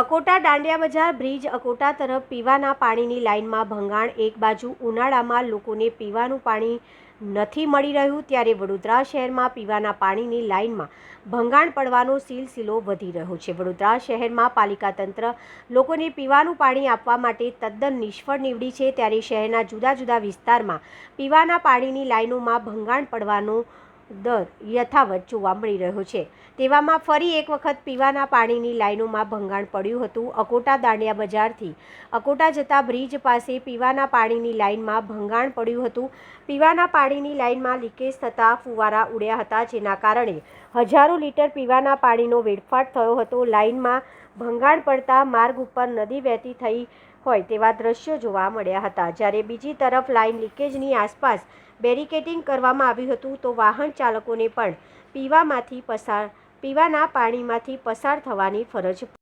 અકોટા દાંડિયા બજાર બ્રિજ અકોટા તરફ પીવાના પાણીની લાઇનમાં ભંગાણ. એક બાજુ ઉનાળામાં લોકોને પીવાનું પાણી નથી મળી રહ્યું, ત્યારે વડોદરા શહેરમાં પીવાના પાણીની લાઇનમાં ભંગાણ પડવાનો સિલસિલો વધી રહ્યો છે. વડોદરા શહેરમાં પાલિકા તંત્ર લોકોને પીવાનું પાણી આપવા માટે તદ્દન નિષ્ફળ નીવડી છે. ત્યારે શહેરના જુદા જુદા વિસ્તારમાં પીવાના પાણીની લાઇનોમાં ભંગાણ પડવાનો દર યથાવત જોવા મળી રહ્યો છે. તેવામાં ફરી એક વખત પીવાના પાણીની લાઇનોમાં ભંગાણ પડ્યું હતું. અકોટા દાંડિયા બજારથી અકોટા જતા બ્રિજ પાસે પીવાના પાણીની લાઇનમાં ભંગાણ પડ્યું હતું. પીવાના પાણીની લાઇનમાં લીકેજ થતાં ફુવારા ઉડ્યા હતા, જેના કારણે હજારો લીટર પીવાના પાણીનો વેડફાટ થયો હતો. લાઇનમાં ભંગાણ પડતા માર્ગ ઉપર નદી વહેતી થઈ હોય તેવા દ્રશ્યો જોવા મળ્યા હતા. જ્યારે બીજી તરફ લાઇન લીકેજની આસપાસ બેરિકેડિંગ કરવામાં આવ્યું હતું, તો વાહન ચાલકોને પણ પીવામાંથી પસાર, પીવાના પાણીમાંથી પસાર થવાની ફરજ